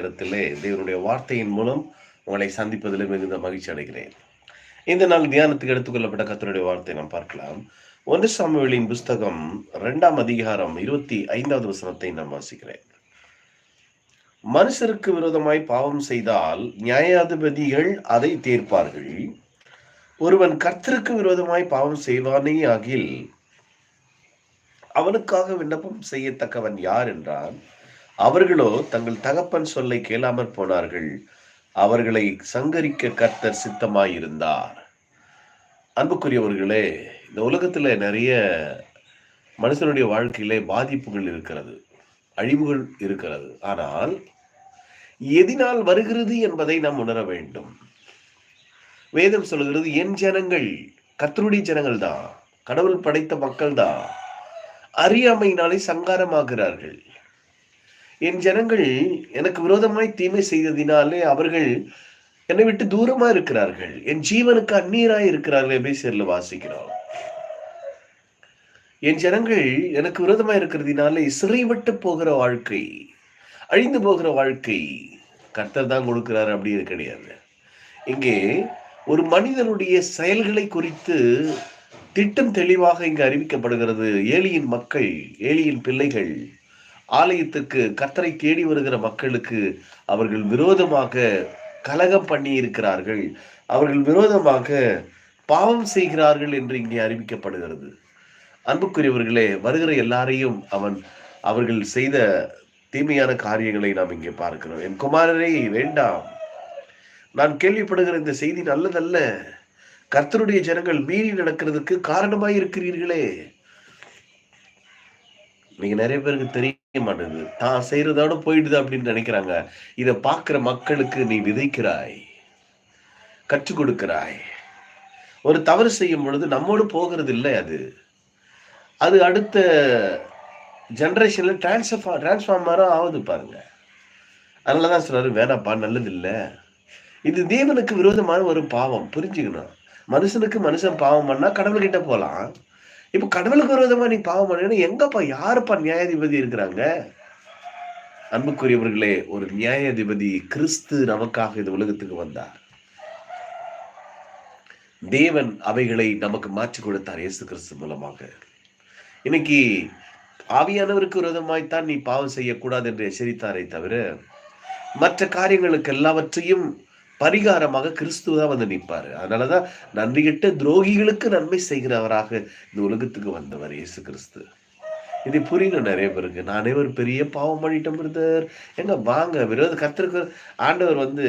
நேரத்திலே தேவனுடைய வார்த்தையின் மூலம் உங்களை சந்திப்பதில் மிகுந்த மகிழ்ச்சி அடைகிறேன். இந்த நாள் தியானத்துக்கு எடுத்துக்கொள்ளப்பட்ட கத்தருடைய வார்த்தை நாம் பார்க்கலாம். ஒன்று சாமுவேலின் புஸ்தகம் இரண்டாம் அதிகாரம் இருபத்தி ஐந்தாவது வசனத்தை நாம் வாசிக்கிறேன். மனுஷருக்கு விரோதமாய் பாவம் செய்தால் நியாயாதிபதிகள் அதை தீர்ப்பார்கள். ஒருவன் கர்த்தருக்கு விரோதமாய் பாவம் செய்வானே ஆகில் அவனுக்காக விண்ணப்பம் செய்யத்தக்கவன் யார் என்றான் அவர்களோ தங்கள் தகப்பன் சொல்லை கேளாமற் போனார்கள். அவர்களை சங்கரிக்க கர்த்தர் சித்தமாயிருந்தார். அன்புக்குரியவர்களே இந்த உலகத்தில் நிறைய மனுஷனுடைய வாழ்க்கையிலே பாதிப்புகள் இருக்கிறது அழிவுகள் இருக்கிறது. ஆனால் எதினால் வருகிறது என்பதை நாம் உணர வேண்டும். வேதம் சொல்கிறது என் ஜனங்கள் கத்தருடைய ஜனங்கள் தான் கடவுள் படைத்த மக்கள் தான் அறியாமையினாலே சங்காரமாகிறார்கள். என் ஜனங்கள் எனக்கு விரோதமாய் தீமை செய்ததினாலே அவர்கள் என்னை விட்டு தூரமா இருக்கிறார்கள். என் ஜீவனுக்கு அந்நீராய் இருக்கிறார்கள் எபேசியர்ல வாசிக்கிறோம். என் ஜனங்கள் எனக்கு விரோதமா இருக்கிறதுனாலே சிறைவிட்டு போகிற வாழ்க்கை அழிந்து போகிற வாழ்க்கை கர்த்தர் தான் கொடுக்கிறார் அப்படிங்கிறது கிடையாது இங்கே ஒரு மனிதனுடைய செயல்களை குறித்து திட்டம் தெளிவாக இங்கு அறிவிக்கப்படுகிறது. ஏலியின் மக்கள் ஏலியின் பிள்ளைகள் ஆலயத்துக்கு கத்தரை தேடி வருகிற மக்களுக்கு அவர்கள் விரோதமாக கலகம் பண்ணி இருக்கிறார்கள் அவர்கள் விரோதமாக பாவம் செய்கிறார்கள் என்று இங்கே அறிவிக்கப்படுகிறது. அன்புக்குரியவர்களே வருகிற எல்லாரையும் அவன் அவர்கள் செய்த தீமையான காரியங்களை நாம் இங்கே பார்க்கிறோம். என் குமாரரே வேண்டாம். நான் கேள்விப்படுகிற இந்த செய்தி நல்லதல்ல. கர்த்தருடைய ஜனங்கள் மீறி நடக்கிறதுக்கு காரணமாய் இருக்கிறீர்களே இன்னைக்கு நிறைய பேருக்கு தெரிய மாட்டேங்குது. தான் செய்யறதோட போயிடுது அப்படின்னு நினைக்கிறாங்க. இதை பார்க்குற மக்களுக்கு நீ விதைக்கிறாய். கற்றுக் கொடுக்கிறாய். ஒரு தவறு செய்யும் பொழுது நம்மோடு போகிறது இல்லை அது. அது அடுத்த ஜென்ரேஷனில் டிரான்ஸ்ஃபார் டிரான்ஸ்ஃபார்மரும் ஆகுது பாருங்க. அதனாலதான் சொல்கிறாரு வேணாப்பா நல்லது இல்லை இது தேவனுக்கு விரோதமான ஒரு பாவம். புரிஞ்சுக்கணும். மனுஷனுக்கு மனுஷன் பாவம் பண்ணால் கடவுள்கிட்ட போகலாம் இப்போ கடவுளுக்கு விரோதமா நீ பாவம் பண்ண எங்கப்பா யாருப்பா நியாயாதிபதி இருக்கிறாங்க? அன்புக்குரியவர்களே ஒரு நியாயாதிபதி கிறிஸ்து நமக்காக இந்த உலகத்துக்கு வந்தார். தேவன் அவைகளை நமக்கு மாற்றி கொடுத்தார் இயேசு கிறிஸ்து மூலமாக. இன்னைக்கு ஆவியானவருக்கு விரோதமாய்த்தான் நீ பாவம் செய்யக்கூடாது என்று எச்சரித்தாரே தவிர மற்ற காரியங்களுக்கு எல்லாவற்றையும் பரிகாரமாக கிறிஸ்துவ தான் வந்து நிற்பாரு. அதனாலதான் நன்றி கெட்ட துரோகிகளுக்கு நன்மை செய்கிறவராக இந்த உலகத்துக்கு வந்தவர் இயேசு கிறிஸ்து. இது புரியணும் நிறைய பேருக்கு. நானே ஒரு பெரிய பாவம் பண்ணிட்டோம் பிரதர். எங்க வாங்க விரோத கத்திருக்கு ஆண்டவர் வந்து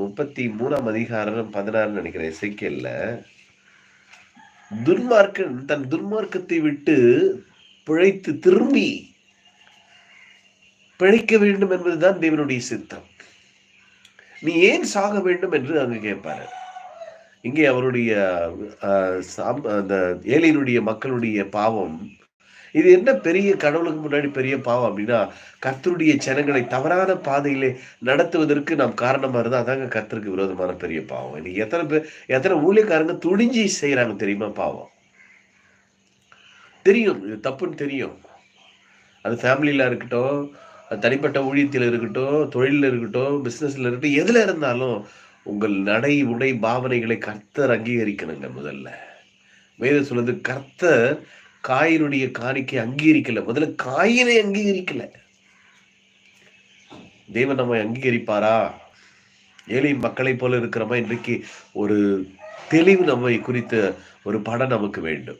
முப்பத்தி மூணாம் அதிகாரம் பதினாறு நினைக்கிறேன் இசைக்கல்ல துன்மார்க்கன் தன் துன்மார்க்கத்தை விட்டு பிழைத்து திரும்பி பிழைக்க வேண்டும் என்பதுதான் தேவனுடைய சித்தம். நீ ஏன் சாக வேண்டும் என்று அங்கு கேட்பாரு இங்கே அவருடைய அந்த ஏழையினுடைய மக்களுடைய பாவம் இது என்ன பெரிய கடவுளுக்கு முன்னாடி பெரிய பாவம் அப்படின்னா கர்த்தருடைய ஜனங்களை தவறான பாதையிலே நடத்துவதற்கு நாம் காரணமா இருந்தா அதாங்க கர்த்தருக்கு விரோதமான பெரிய பாவம். இன்னைக்கு எத்தனை பேர் எத்தனை ஊழியக்காரங்க துணிஞ்சி செய்யறாங்க தெரியுமா பாவம்? தெரியும் இது தப்புன்னு தெரியும். அது ஃபேமிலியில இருக்கட்டும் தனிப்பட்ட ஊழியத்தில் இருக்கட்டும் தொழிலில் இருக்கட்டும் பிஸ்னஸில் இருக்கட்டும் எதில் இருந்தாலும் உங்கள் நடை உடை பாவனைகளை கர்த்தர் அங்கீகரிக்கணுங்க முதல்ல. வேத சொல்லுது கர்த்தர் காயினுடைய காணிக்கை அங்கீகரிக்கல. முதல்ல காயினை அங்கீகரிக்கல. தேவன் நம்மை அங்கீகரிப்பாரா? ஏழை மக்களை போல இருக்கிறோமா? இன்றைக்கு ஒரு தெளிவு நம்மை குறித்த ஒரு படம் நமக்கு வேண்டும்.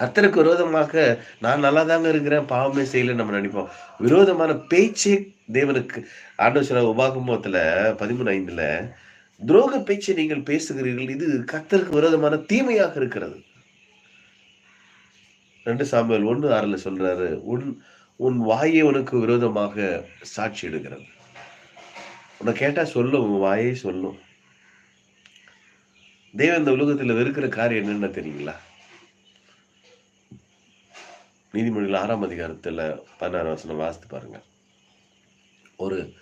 கர்த்தருக்கு விரோதமாக நான் நல்லா தாங்க இருக்கிறேன் பாவமே செய்யலன்னு நம்ம நினைப்போம். விரோதமான பேச்சே தேவனுக்கு. ஆண்டவர் சில உபாகமத்துல பதிமூணு ஐந்துல துரோக பேச்சை நீங்கள் பேசுகிறீர்கள் இது கர்த்தருக்கு விரோதமான தீமையாக இருக்கிறது. ரெண்டு சாமியல் ஒன்று ஆறில் சொல்றாரு உன் உன் வாயை உனக்கு விரோதமாக சாட்சி எடுக்கிறது உன்னை கேட்டா சொல்லும் உன் வாயை சொல்லும். தேவன் இந்த உலகத்தில் வெறுக்கிற காரியம் என்னென்ன தெரியுங்களா? நீதிமொழிகள் ஆறாம் அதிகாரத்துல பதினாறு வசனம் வாசித்து பாருங்க. ஒரு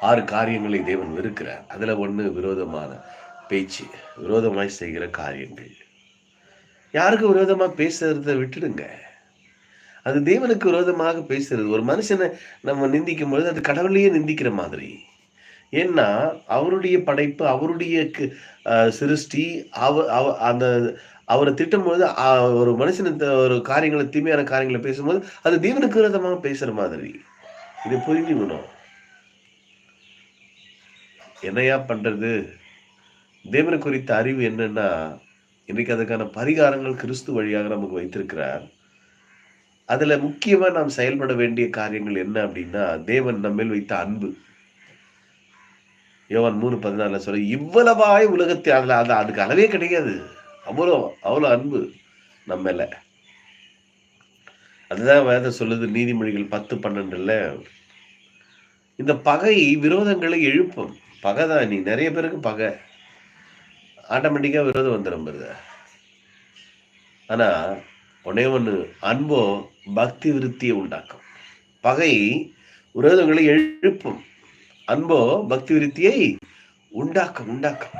ஆறு காரியங்களை தேவன் வெறுக்கிறார். அதுல ஒண்ணு விரோதமான பேச்சு விரோதமாய் செய்கிற காரியங்கள். யாருக்கு விரோதமா பேசுறத விட்டுடுங்க. அது தேவனுக்கு விரோதமாக பேசுறது. ஒரு மனுஷனை நம்ம நிந்திக்கும் பொழுது அது கடவுளையே நிந்திக்கிற மாதிரி. ஏன்னா அவருடைய படைப்பு அவருடைய சிருஷ்டி அவ அவ அந்த அவரை திட்டும்போது ஒரு மனுஷன் ஒரு காரியங்களை தீமையான காரியங்களை பேசும்போது அது தேவனுக்கு விரதமாக பேசுற மாதிரி. இதை புரிஞ்சுக்கணும் என்னையா பண்றது? தேவனை குறித்த அறிவு என்னன்னா இன்னைக்கு அதுக்கான பரிகாரங்கள் கிறிஸ்து வழியாக நமக்கு வைத்திருக்கிறார். அதுல முக்கியமா நாம் செயல்பட வேண்டிய காரியங்கள் என்ன அப்படின்னா தேவன் நம்மேல் வைத்த அன்பு. யோவான் மூணு பதினாலுல சொல்ல இவ்வளவாய் உலகத்தை அதில் அது அதுக்கு அளவே கிடையாது. அவ்வளோ அவ்வளோ அன்பு நம்ம மேல. அதுதான் வேதம் சொல்லுது நீதிமொழிகள் பத்து பன்னெண்டுல. இந்த பகை விரோதங்களை எழுப்பும். பகை தான் நீ நிறைய பேருக்கு பகை. ஆட்டோமேட்டிக்கா விரோதம் வந்துடும் பாருங்க. ஆனா ஒன்னே ஒண்ணு அன்போ பக்தி விருத்தியை உண்டாக்கும். பகை விரோதங்களை எழுப்பும். அன்போ பக்தி விருத்தியை உண்டாக்கும் உண்டாக்கும்.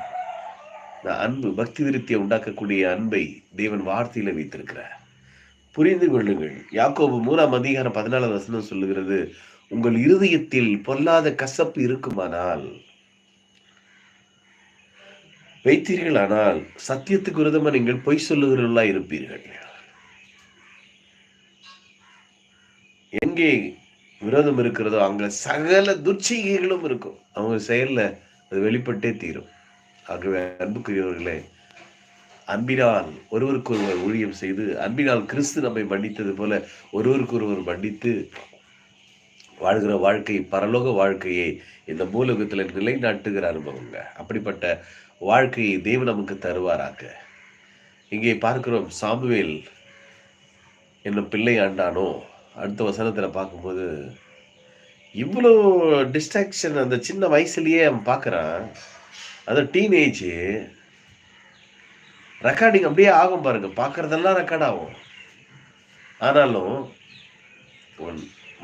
இந்த அன்பு பக்தி விருத்தியை உண்டாக்கக்கூடிய அன்பை தேவன் வார்த்தையில வைத்திருக்கிறார். புரிந்து கொள்ளுங்கள். யாக்கோபு மூணாம் அதிகாரம் பதினாலாம் வசனம் சொல்லுகிறது உங்கள் இருதயத்தில் பொல்லாத கசப்பு இருக்குமானால் வைத்தீர்களானால் சத்தியத்துக்கு விரோதமா நீங்கள் பொய் சொல்லுகிறவர்களா இருப்பீர்கள். எங்கே விரோதம் இருக்கிறதோ அங்க சகல துர்ச்செய்கைகளும் இருக்கும். அவங்க செயல்ல அது வெளிப்பட்டே தீரும். ஆகவே அன்புக்குரியவர்களே அன்பினால் ஒருவருக்கு ஒருவர் ஊழியம் செய்து அன்பினால் கிறிஸ்து நம்மை மன்னித்தது போல ஒருவருக்கு ஒருவர் மன்னித்து வாழ்கிற வாழ்க்கை பரலோக வாழ்க்கையை இந்த மூலகத்தில் நிலைநாட்டுகிற அனுபவங்க. அப்படிப்பட்ட வாழ்க்கையை தேவன் நமக்கு தருவாராக. இங்கே பார்க்கிறோம் சாமுவேல் என்னும் பிள்ளை ஆண்டானோ? அடுத்த வசனத்தில் பார்க்கும்போது இவ்வளோ டிஸ்ட்ராக்ஷன் அந்த சின்ன வயசுலயே அவன் பார்க்கறான். அது டீனேஜ் ரெக்கார்டிங் அப்படியே ஆகும் பாருங்க. பார்க்கறதெல்லாம் ரெக்கார்ட் ஆகும். ஆனாலும்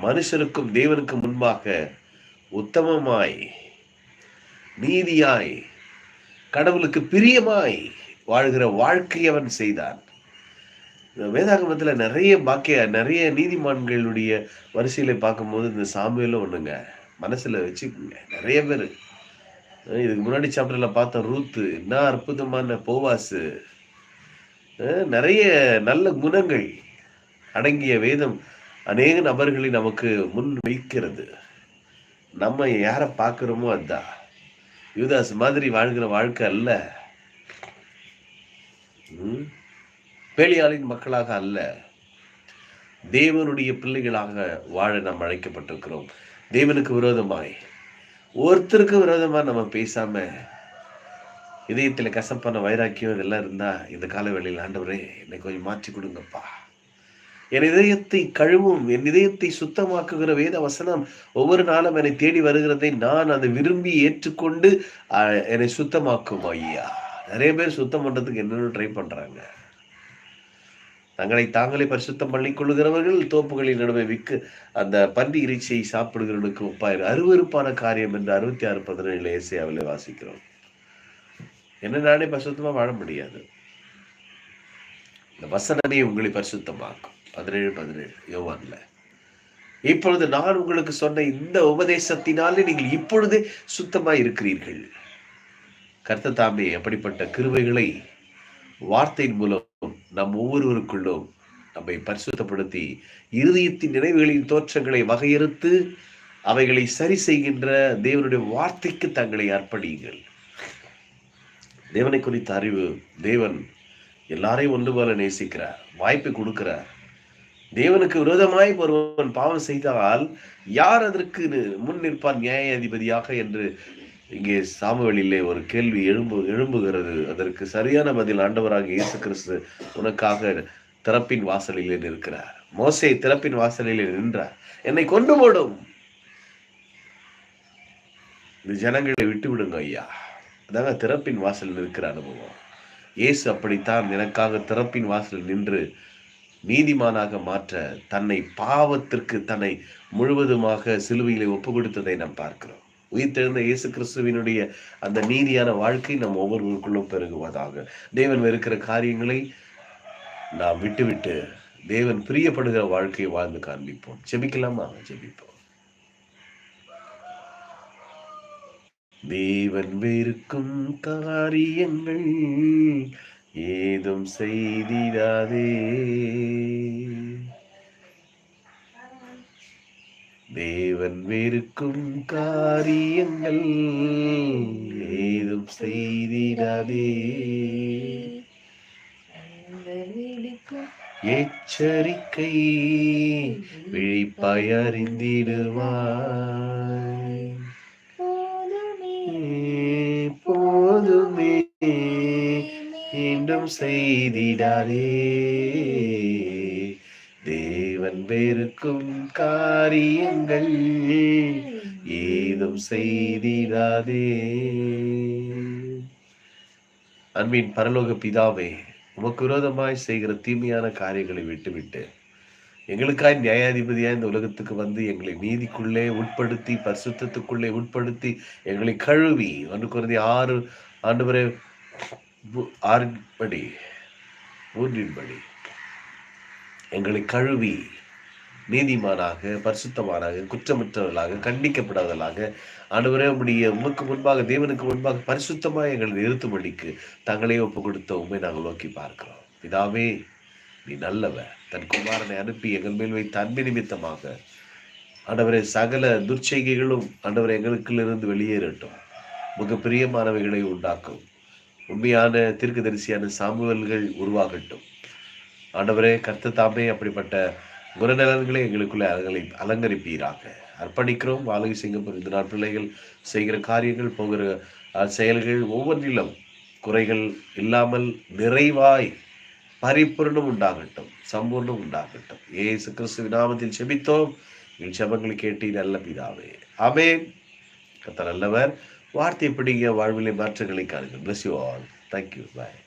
மனுஷருக்கும் தேவனுக்கும் முன்பாக உத்தமமாய் நீதியாய் கடவுளுக்கு பிரியமாய் வாழ்கிற வாழ்க்கையை அவன் செய்தான். வேதாகமத்தில் நிறைய பாக்கிய நிறைய நீதிமான்களுடைய வரிசையில பார்க்கும்போது இந்த சாமியெல்லாம் ஒண்ணுங்க. மனசுல வச்சுக்கோங்க. நிறைய பேர். இதுக்கு முன்னாடி சாப்டர்ல பார்த்த ரூத்து என்ன அற்புதமான போவாசு. நிறைய நல்ல குணங்கள் அடங்கிய வேதம் அநேக நபர்களை நமக்கு முன் வைக்கிறது. நம்ம யாரை பார்க்குறோமோ அதுதான் யூதாஸ் மாதிரி வாழ்கிற வாழ்க்கை அல்ல. ம்? பேலியாளின் மக்களாக அல்ல. தேவனுடைய பிள்ளைகளாக வாழ நாம் அழைக்கப்பட்டிருக்கிறோம். தேவனுக்கு விரோதமாய். ஒருத்தருக்கு விரோதமாக நம்ம பேசாம இதயத்தில் கசப்பான வைராக்கியம் இதெல்லாம் இருந்தா இந்த கால வேளையில் ஆண்டவரே என்னை கொஞ்சம் மாற்றி கொடுங்கப்பா. என் இதயத்தை கழுவும் என் இதயத்தை சுத்தமாக்குகிற வேத வசனம் ஒவ்வொரு நாளும் என்னை தேடி வருகிறதை நான் அதை விரும்பி ஏற்றுக்கொண்டு என்னை சுத்தமாக்கும் ஐயா. நிறைய பேர் சுத்தம் பண்றதுக்கு என்னென்ன ட்ரை பண்றாங்க. தங்களை தாங்களே பரிசுத்தம் பண்ணிக்கொள்ளுகிறவர்கள் தோப்புகளின் நடுவே விக்கு அந்த பன்றி இறைச்சியை சாப்பிடுகிறவனுக்கு ஒப்பாயிரு. அருவருப்பான காரியம் என்று அறுபத்தி ஆறு பதினேழு ஏசியாவில் வாசிக்கிறோம். என்ன நானே பரிசுத்தமா வாழ முடியாது. இந்த வசனமே உங்களை பரிசுத்தமாக்கும். பதினேழு பதினேழு யோவான்ல. இப்பொழுது நான் உங்களுக்கு சொன்ன இந்த உபதேசத்தினாலே நீங்கள் இப்பொழுதே சுத்தமாக இருக்கிறீர்கள். கர்த்த தாமே அப்படிப்பட்ட கிருவைகளை வார்த்தையின் மூலம் நம் ஒவ்வொருவருக்குள்ளும் நம்மை பரிசுத்தப்படுத்தி இருதயத்தின் நினைவுகளின் தோற்றங்களை வகையறுத்து அவைகளை சரி செய்கின்ற தேவனுடைய வார்த்தைக்கு தங்களை அர்ப்பணியுங்கள். தேவனை குறித்த அறிவு தேவன் எல்லாரையும் ஒன்று போல நேசிக்கிறார் வாய்ப்பை கொடுக்கிறார். தேவனுக்கு விரோதமாய் ஒருவன் பாவம் செய்தால் யார் அதற்கு முன் நிற்பார் நியாயாதிபதியாக என்று இங்கே சாமுவேலிலே ஒரு கேள்வி எழும்பு எழும்புகிறது. அதற்கு சரியான பதில் ஆண்டவராக இயேசு கிறிஸ்து உனக்காக திறப்பின் வாசலிலே நிற்கிறார். மோசே திறப்பின் வாசலிலே நின்றார். என்னை கொண்டு போடும் இந்த ஜனங்களை விட்டு விடுங்க ஐயா. அதாங்க திறப்பின் வாசல் நிற்கிற அனுபவம். இயேசு அப்படித்தான் எனக்காக திறப்பின் வாசல் நின்று நீதிமானாக மாற்ற தன்னை பாவத்திற்கு தன்னை முழுவதுமாக சிலுவையிலே ஒப்பு கொடுத்ததை நாம் பார்க்கிறோம். உயிர்த்தெழுந்த இயேசு கிறிஸ்துவினுடைய அந்த நீதியான வாழ்க்கை நம் ஒவ்வொருவருக்குள்ளும் பெருகுவதாக. தேவன் இருக்கிற காரியங்களை நாம் விட்டுவிட்டு தேவன் பிரியப்படுகிற வாழ்க்கையை வாழ்ந்து காண்பிப்போம். ஜெபிக்கலாமா? ஜெபிப்போம். தேவன் வெறுக்கும் காரியங்கள் ஏதும் செய்திடாதே. தேவன் வெறுக்கும் காரியங்கள் ஏதும் செய்திடாதே. எச்சரிக்கை விழிப்பாய் அறிந்திடுவாய். போதுமே மீண்டும் செய்திடாதே. தேவன் காரியங்கள். ஏதும் செய்திடாதே. அன்பின் பரலோக பிதாவே உமக்கு விரோதமாய் செய்கிற தீமையான காரியங்களை விட்டுவிட்டு எங்களுக்காய் நியாயாதிபதியாக இந்த உலகத்துக்கு வந்து எங்களை நீதிக்குள்ளே உட்படுத்தி பரிசுத்தத்துக்குள்ளே உட்படுத்தி எங்களை கழுவி. ஒன்று குறைந்த ஆறு ஆண்டு வரை ஆறின்படி மூன்றின்படி எங்களை கழுவி. நீதிமானாக பரிசுத்தமானாக குற்றமற்றவர்களாக கண்டிக்கப்படாதவர்களாக ஆண்டவரே உடைய உமக்கு முன்பாக தேவனுக்கு முன்பாக பரிசுத்தமாக எங்களை நிறுத்தும்படிக்கு தங்களே ஒப்பு கொடுத்த உண்மை நாங்கள் நோக்கி பார்க்கிறோம். இதாவே நீ நல்லவ தன் குமாரனை அனுப்பி எங்கள் மேல் வைத்த அன்பு நிமித்தமாக ஆண்டவரே சகல துர்ச்செய்கைகளும் ஆண்டவர் எங்களுக்குள்ளிருந்து வெளியேறட்டும். மிக பிரியமானவைகளை உண்டாக்கும். உண்மையான தீர்க்கதரிசியான சாமுவல்கள் உருவாகட்டும். ஆண்டவரே கர்த்த தாமே அப்படிப்பட்ட குருநலன்களை எங்களுக்குள்ளே அலங்கரி அலங்கரிப்பீராக. அர்ப்பணிக்கிறோம் வாழகை சிங்கப்பூர் இந்த நாள் பிள்ளைகள் செய்கிற காரியங்கள் போகிற செயல்கள் ஒவ்வொன்றிலும் குறைகள் இல்லாமல் நிறைவாய் பரிபூர்ணம் உண்டாகட்டும் சம்பூர்ணம் உண்டாகட்டும். ஏசு கிறிஸ்து நாமத்தில் செபித்தோம். என் செபங்களை கேட்டி நல்ல பிதாவே. ஆமென். கத்த நல்லவர். வார்த்தை பிடிங்க வாழ்விலை மாற்றங்களை காணுங்கள். Bless you all thank you bye